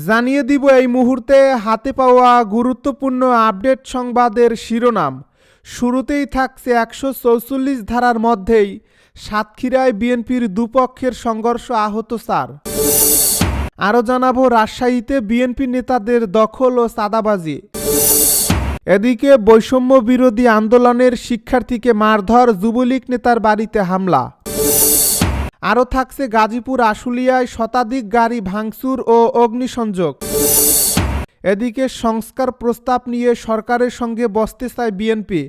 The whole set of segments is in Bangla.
জানিয়ে দিব এই মুহূর্তে হাতে পাওয়া গুরুত্বপূর্ণ আপডেট সংবাদের শিরোনাম। শুরুতেই থাকছে একশো চৌচল্লিশ ধারার মধ্যেই সাতক্ষীরায় বিএনপির দুপক্ষের সংঘর্ষ আহত স্যার। আরও জানাব, রাজশাহীতে বিএনপি নেতাদের দখল ও সাদাবাজি এদিকে বৈষম্য বিরোধী আন্দোলনের শিক্ষার্থীকে মারধর যুবলীগ নেতার বাড়িতে হামলা। আরও থাকছে গাজীপুর, আশুলিয়ায় শতাধিক গাড়ি ভাঙচুর ও অগ্নিসংযোগ। এদিকে সংস্কার প্রস্তাব নিয়ে সরকারের সঙ্গে বসতে চায় বিএনপি।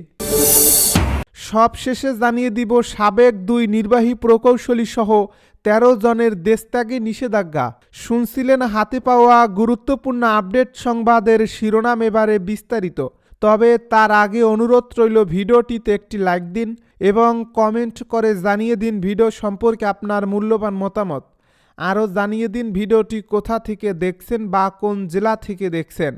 সব শেষে জানিয়ে দিব, সাবেক দুই নির্বাহী প্রকৌশলী সহ তেরো জনের দেশত্যাগে নিষেধাজ্ঞা। শুনছিলেন হাতে পাওয়া গুরুত্বপূর্ণ আপডেট সংবাদের শিরোনাম এবারে বিস্তারিত। তবে তার আগে অনুরোধ রইল ভিডিওটিতে একটি লাইক দিন এবং কমেন্ট করে জানিয়ে দিন ভিডিও সম্পর্কে আপনার মূল্যবান মতামত। আরও জানিয়ে দিন ভিডিওটি কোথা থেকে দেখছেন বা কোন জেলা থেকে দেখছেন।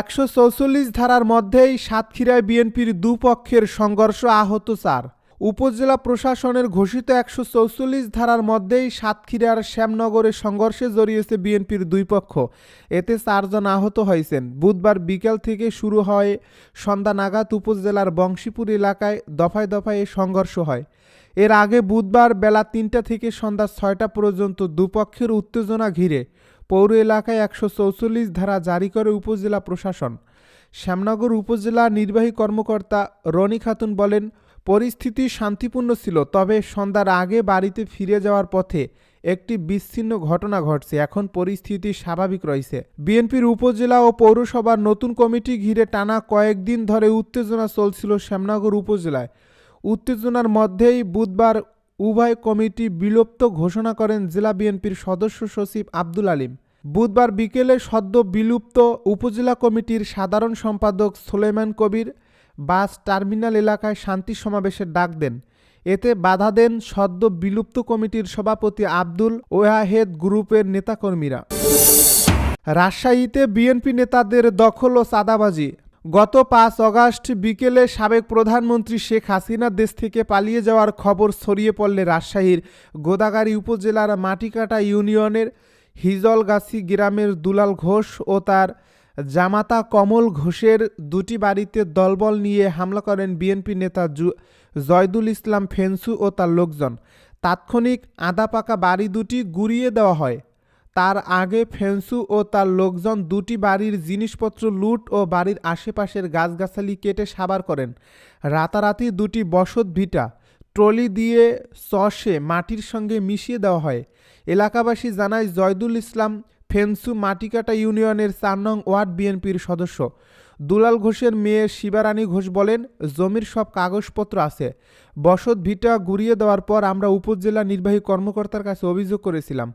একশো চৌচল্লিশ ধারার মধ্যেই সাতক্ষীরায় বিএনপির দুপক্ষের সংঘর্ষ আহত চার। উপজেলা প্রশাসনের ঘোষিত একশো চৌচল্লিশ ধারার মধ্যেই সাতক্ষীরার শ্যামনগরে সংঘর্ষে জড়িয়েছে বিএনপির দুই পক্ষ। এতে চারজন আহত হয়েছেন। বুধবার বিকেল থেকে শুরু হয় সন্ধ্যা নাগাদ উপজেলার বংশীপুর এলাকায় দফায় দফায় সংঘর্ষ হয়। এর আগে বুধবার বেলা তিনটা থেকে সন্ধ্যা ছয়টা পর্যন্ত দুপক্ষের উত্তেজনা ঘিরে পৌর এলাকায় একশো চৌচল্লিশ ধারা জারি করে উপজেলা প্রশাসন। শ্যামনগর উপজেলা নির্বাহী কর্মকর্তা রনি খাতুন বলেন পরিস্থিতি শান্তিপূর্ণ ছিল, তবে সন্ধ্যার আগে বাড়িতে ফিরে যাওয়ার পথে একটি বিচ্ছিন্ন ঘটনা ঘটছে। এখন পরিস্থিতি স্বাভাবিক রয়েছে। বিএনপির উপজেলা ও পৌরসভার নতুন কমিটি ঘিরে টানা কয়েকদিন ধরে উত্তেজনা চলছিল শ্যামনগর উপজেলায়। উত্তেজনার মধ্যেই বুধবার উভয় কমিটি বিলুপ্ত ঘোষণা করেন জেলা বিএনপির সদস্য সচিব আব্দুল আলিম। বুধবার বিকেলে সদ্য বিলুপ্ত উপজেলা কমিটির সাধারণ সম্পাদক সোলেমান কবির বাস টার্মিনাল এলাকায় শান্তি সমাবেশের ডাক দেন। এতে বাধা দেন সদ্য বিলুপ্ত কমিটির সভাপতি আব্দুল ওয়াহেদ গ্রুপের নেতাকর্মীরা। রাজশাহীতে বিএনপি নেতাদের দখল ও চাঁদাবাজি। গত পাঁচ অগাস্ট বিকেলে সাবেক প্রধানমন্ত্রী শেখ হাসিনা দেশ থেকে পালিয়ে যাওয়ার খবর ছড়িয়ে পড়লে রাজশাহীর গোদাগাড়ি উপজেলার মাটিকাটা ইউনিয়নের হিজলগাছি গ্রামের দুলাল ঘোষ ও তার জামাতা কমল ঘোষের দুটি বাড়িতে দলবল নিয়ে হামলা করেন বিএনপি নেতা জয়দুল ইসলাম ফেন্সু ও তার লোকজন। তাৎক্ষণিক আধা পাকা বাড়ি দুটি গুড়িয়ে দেওয়া হয়। তার আগে ফেন্সু ও তার লোকজন দুটি বাড়ির জিনিসপত্র লুট ও বাড়ির আশেপাশের গাছগাছালি কেটে সাবার করেন। রাতারাতি দুটি বসত ভিটা, ট্রলি দিয়ে চষে মাটির সঙ্গে মিশিয়ে দেওয়া হয়। এলাকাবাসী জানায়, জয়দুল ইসলাম ফেন্সু মাটিকাটা ইউনিয়নের চার নং ওয়ার্ড বিএনপির সদস্য। দুলাল ঘোষের মেয়ে শিবারানী ঘোষ বলেন, জমির সব কাগজপত্র আছে। বসত ভিটা গুড়িয়ে দেওয়ার পর আমরা উপজেলা নির্বাহী কর্মকর্তার কাছে অভিযোগ করেছিলাম।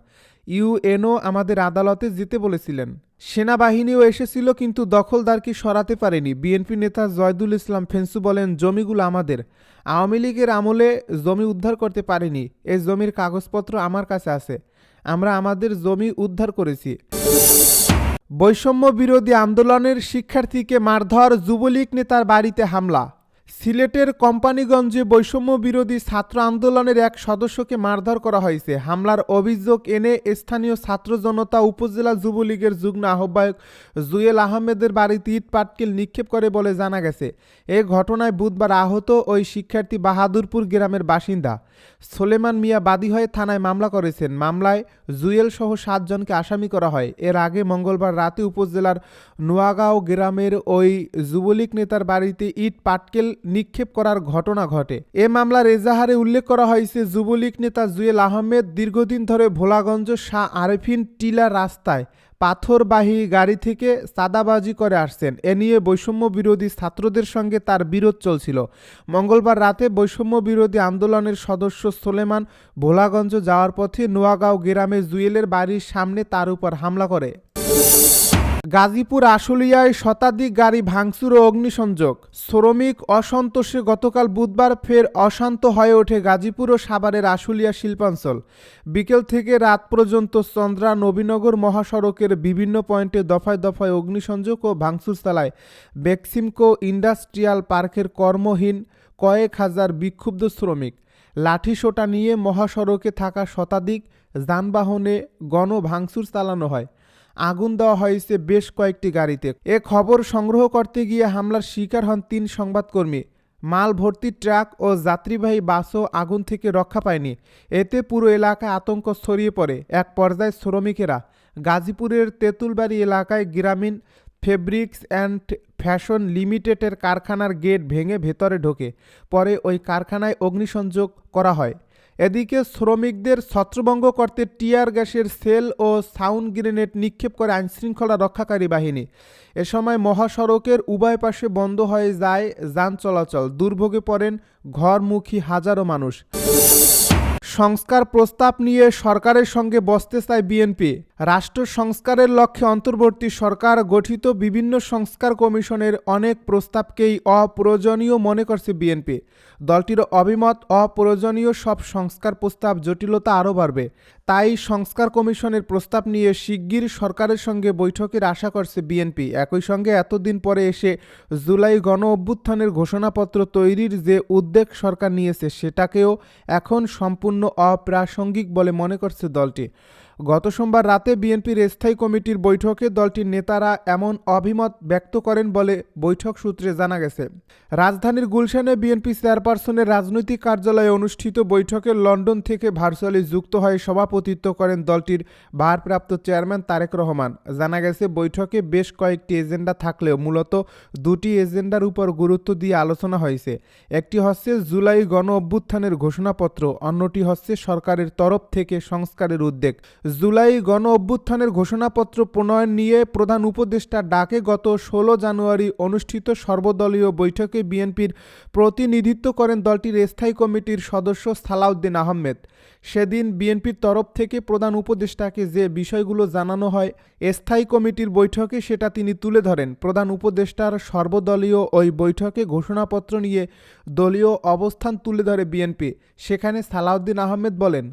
ইউএনও আমাদের আদালতে যেতে বলেছিলেন। সেনাবাহিনীও এসেছিল কিন্তু দখলদারকে সরাতে পারেনি। বিএনপি নেতা জয়দুল ইসলাম ফেন্সু বলেন, জমিগুলো আমাদের। আওয়ামী লীগের আমলে জমি উদ্ধার করতে পারেনি। এই জমির কাগজপত্র আমার কাছে আছে। আমরা আমাদের জমি উদ্ধার করেছি। বৈষম্য বিরোধী আন্দোলনের শিক্ষার্থীকে মারধর যুবলীগ নেতার বাড়িতে হামলা। সিলেটের কোম্পানিগঞ্জে বৈষম্য বিরোধী ছাত্র আন্দোলনের এক সদস্যকে মারধর করা হয়েছে। হামলার অভিযোগ এনে স্থানীয় ছাত্র জনতা উপজেলা যুবলীগের যুগ্ম আহ্বায়ক জুয়েল আহমেদের বাড়িতে ইট পাটকেল নিক্ষেপ করে বলে জানা গেছে। এ ঘটনায় বুধবার আহত ওই শিক্ষার্থী বাহাদুরপুর গ্রামের বাসিন্দা। সোলেমান মিয়া বাদী হয়ে থানায় মামলা করেছেন। মামলায় জুয়েল সহ সাতজনকে আসামি করা হয়। এর আগে মঙ্গলবার রাতে উপজেলার নোয়াগাঁও গ্রামের ওই যুবলীগ নেতার বাড়িতে ইট পাটকেল নিক্ষেপ করার ঘটনা ঘটে। এ মামলার এজাহারে উল্লেখ করা হয়েছে, যুবলীগ নেতা জুয়েল আহমেদ দীর্ঘদিন ধরে ভোলাগঞ্জ শাহ আরেফিন টিলা রাস্তায় পাথরবাহী গাড়ি থেকে সাদাবাজি করে আসছেন। এ নিয়ে বৈষম্য বিরোধী ছাত্রদের সঙ্গে তার বিরোধ চলছিল। মঙ্গলবার রাতে বৈষম্য বিরোধী আন্দোলনের সদস্য সোলেমান ভোলাগঞ্জ যাওয়ার পথে নোয়াগাঁও গ্রামে জুয়েলের বাড়ির সামনে তার উপর হামলা করে। গাজীপুর আশুলিয়ায় শতাধিক গাড়ি ভাঙচুর ও অগ্নিসংযোগ। শ্রমিক অসন্তোষে গতকাল বুধবার ফের অশান্ত হয়ে ওঠে গাজীপুর ও সাভারের আশুলিয়া শিল্পাঞ্চল। বিকেল থেকে রাত পর্যন্ত চন্দ্রা নবীনগর মহাসড়কের বিভিন্ন পয়েন্টে দফায় দফায় অগ্নিসংযোগ ও ভাঙচুর চালায়। বেক্সিমকো ইন্ডাস্ট্রিয়াল পার্কের কর্মহীন কয়েক হাজার বিক্ষুব্ধ শ্রমিক। লাঠিসোঁটা নিয়ে মহাসড়কে থাকা শতাধিক যানবাহনে গণ ভাঙচুর চালানো হয়। আগুন দেওয়া হয়েছে বেশ কয়েকটি গাড়িতে। এ খবর সংগ্রহ করতে গিয়ে হামলার শিকার হন তিন সংবাদকর্মী। মাল ভর্তি ট্রাক ও যাত্রীবাহী বাসও আগুন থেকে রক্ষা পায়নি। এতে পুরো এলাকা আতঙ্ক ছড়িয়ে পড়ে এক পর্যায়ে শ্রমিকেরা। গাজীপুরের তেঁতুলবাড়ি এলাকায় গ্রামীণ ফেব্রিক্স অ্যান্ড ফ্যাশন লিমিটেডের কারখানার গেট ভেঙে ভেতরে ঢোকে। পরে ওই কারখানায় অগ্নিসংযোগ করা হয়। এদিকে শ্রমিকদের ছত্রভঙ্গ করতে টিয়ার গ্যাসের সেল ও সাউন্ড গ্রেনেড নিক্ষেপ করে আইনশৃঙ্খলা রক্ষাকারী বাহিনী। এ সময় মহাসড়কের উভয় পাশে বন্ধ হয়ে যায় যান চলাচল। দুর্ভোগে পড়েন ঘরমুখী হাজারো মানুষ। সংস্কার প্রস্তাব নিয়ে সরকারের সঙ্গে বসতে চায় বিএনপি। রাষ্ট্র সংস্কারের লক্ষ্যে অন্তর্বর্তী সরকার গঠিত বিভিন্ন সংস্কার কমিশনের অনেক প্রস্তাবকেই অপ্রয়োজনীয় মনে করছে বিএনপি। দলটির অভিমত, অপ্রয়োজনীয় সব সংস্কার প্রস্তাব জটিলতা আরও বাড়বে। তাই সংস্কার কমিশনের প্রস্তাব নিয়ে শিগগির সরকারের সঙ্গে বৈঠকের আশা করছে বিএনপি। একই সঙ্গে এতদিন পরে এসে জুলাই গণ অভ্যুত্থানের ঘোষণাপত্র তৈরির যে উদ্বেগ সরকার নিয়েছে, সেটাকেও এখন সম্পূর্ণ অপ্রাসঙ্গিক বলে মনে করছে দলটি। গত সোমবার রাতে বিএনপির স্থায়ী কমিটির বৈঠকে দলটির নেতারা এমন অভিমত ব্যক্ত করেন বলে বৈঠক সূত্রে জানা গেছে। রাজধানীর গুলশানে বিএনপি চেয়ারপারসনের রাজনৈতিক কার্যালয়ে অনুষ্ঠিত বৈঠকে লন্ডন থেকে ভার্চুয়ালি যুক্ত হয়ে সভাপতিত্ব করেন দলটির ভারপ্রাপ্ত চেয়ারম্যান তারেক রহমান। জানা গেছে, বৈঠকে বেশ কয়েকটি এজেন্ডা থাকলেও মূলত দুটি এজেন্ডার উপর গুরুত্ব দিয়ে আলোচনা হয়েছে। একটি হচ্ছে জুলাই গণ অভ্যুত্থানের ঘোষণাপত্র, অন্যটি হচ্ছে সরকারের তরফ থেকে সংস্কারের উদ্যোগ। জুলাই গণ অভ্যুত্থানের ঘোষণাপত্র প্রণয়ন নিয়ে প্রধান উপদেষ্টা ডাকে গত ষোলো জানুয়ারি অনুষ্ঠিত সর্বদলীয় বৈঠকে বিএনপির প্রতিনিধিত্ব করেন দলটির স্থায়ী কমিটির সদস্য সালাউদ্দিন আহমেদ। সেদিন বিএনপির তরফ থেকে প্রধান উপদেষ্টাকে যে বিষয়গুলো জানানো হয় স্থায়ী কমিটির বৈঠকে সেটা তিনি তুলে ধরেন। প্রধান উপদেষ্টার সর্বদলীয় ওই বৈঠকে ঘোষণাপত্র নিয়ে দলীয় অবস্থান তুলে ধরে বিএনপি। সেখানে সালাউদ্দিন আহমেদ বলেন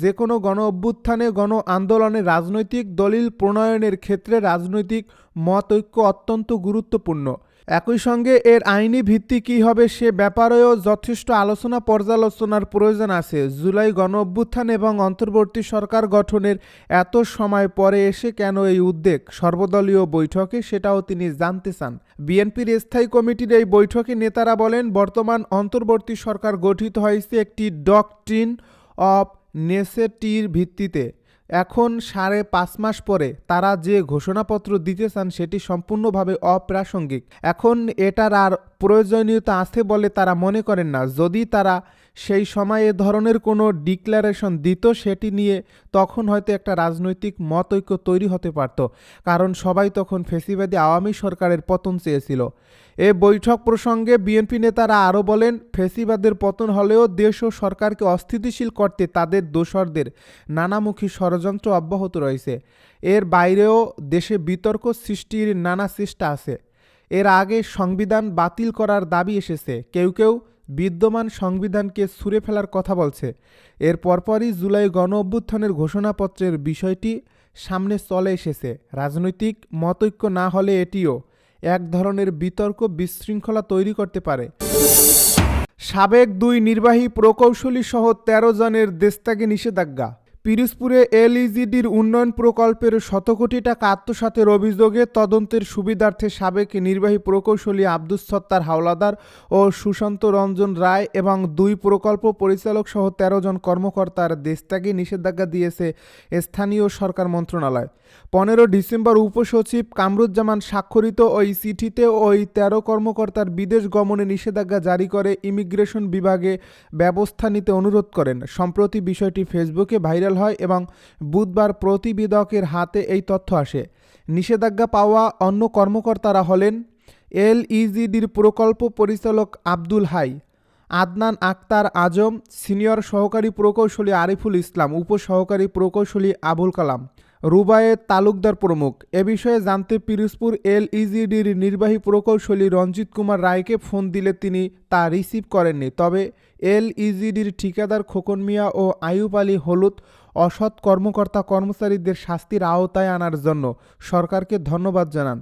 যে কোনো গণ অভ্যুত্থানে গণ আন্দোলনে রাজনৈতিক দলিল প্রণয়নের ক্ষেত্রে রাজনৈতিক মত ঐক্য অত্যন্ত গুরুত্বপূর্ণ। একই সঙ্গে এর আইনি ভিত্তি কী হবে সে ব্যাপারেও যথেষ্ট আলোচনা পর্যালোচনার প্রয়োজন আছে। জুলাই গণ অভ্যুত্থান এবং অন্তর্বর্তী সরকার গঠনের এত সময় পরে এসে কেন এই উদ্বেগ? সর্বদলীয় বৈঠকে সেটাও তিনি জানতে চান। বিএনপির স্থায়ী কমিটির এই বৈঠকে নেতারা বলেন, বর্তমান অন্তর্বর্তী সরকার গঠিত হয়েছে একটি ডকট্রিন অফ নেসেটির ভিত্তিতে। এখন সাড়ে পাঁচ মাস পরে তারা যে ঘোষণাপত্র দিতে চান সেটি সম্পূর্ণভাবে অপ্রাসঙ্গিক। এখন এটার আর প্রয়োজনীয়তা আছে বলে তারা মনে করেন না। যদি তারা সেই সময়ে ধরনের কোনো ডিক্লারেশন দিত সেটি নিয়ে তখন হয়তো একটা রাজনৈতিক মতৈক্য তৈরি হতে পারত। কারণ সবাই তখন ফেসিবাদী আওয়ামী সরকারের পতন চেয়েছিল। এ বৈঠক প্রসঙ্গে বিএনপি নেতারা আরও বলেন, ফেসিবাদের পতন হলেও দেশ ও সরকারকে অস্থিতিশীল করতে তাদের দোসরদের নানামুখী ষড়যন্ত্র অব্যাহত রয়েছে। এর বাইরেও দেশে বিতর্ক সৃষ্টির নানা চেষ্টা আছে। এর আগে সংবিধান বাতিল করার দাবি এসেছে। কেউ কেউ বিদ্যমান সংবিধানকে ছুঁড়ে ফেলার কথা বলছে। এর পরপরই জুলাই গণ অভ্যুত্থানের ঘোষণাপত্রের বিষয়টি সামনে চলে এসেছে। রাজনৈতিক মতৈক্য না হলে এটিও এক ধরনের বিতর্ক বিশৃঙ্খলা তৈরি করতে পারে। সাবেক দুই নির্বাহী প্রকৌশলী সহ তেরো জনের দেশত্যাগে নিষেধাজ্ঞা। পিরোজপুরে এলইজিডির উন্নয়ন প্রকল্পের শত কোটি টাকা আত্মসাতের অভিযোগে তদন্তের সুবিধার্থে সাবেক নির্বাহী প্রকৌশলী আব্দুস সত্তার হাওলাদার ও সুশান্ত রঞ্জন রায় এবং দুই প্রকল্প পরিচালক সহ তেরো জন কর্মকর্তার দেশত্যাগে নিষেধাজ্ঞা দিয়েছে স্থানীয় সরকার মন্ত্রণালয়। পনেরো ডিসেম্বর উপসচিব কামরুজ্জামান স্বাক্ষরিত ওই চিঠিতে ওই তেরো কর্মকর্তার বিদেশ গমনে নিষেধাজ্ঞা জারি করে ইমিগ্রেশন বিভাগে ব্যবস্থা নিতে অনুরোধ করেন। সম্প্রতি বিষয়টি ফেসবুকে ভাইরাল হয় এবং বুধবার প্রতিবেদকের হাতে এই তথ্য আসে। নিষেধাজ্ঞা পাওয়া অন্য কর্মকর্তারা হলেন এলইজিডির প্রকল্প পরিচালক আব্দুল হাই, আদনান আক্তার আজম, সিনিয়র সহকারী প্রকৌশলী আরিফুল ইসলাম, উপসহকারী প্রকৌশলী আবুল কালাম রুবায়েত তালুকদার প্রমুখ। এ বিষয়ে জানতে পিরোজপুর এলইজিডির নির্বাহী প্রকৌশলী রঞ্জিত কুমার রায়কে ফোন দিলে তিনি তা রিসিভ করেননি। তবে এলইজিডির ঠিকাদার খোকন মিয়া ও আইয়ুব আলী হলুদ অসৎ কর্মকর্তা কর্মচারীদের শাস্তির আওতায় আনার জন্য সরকারকে ধন্যবাদ জানান।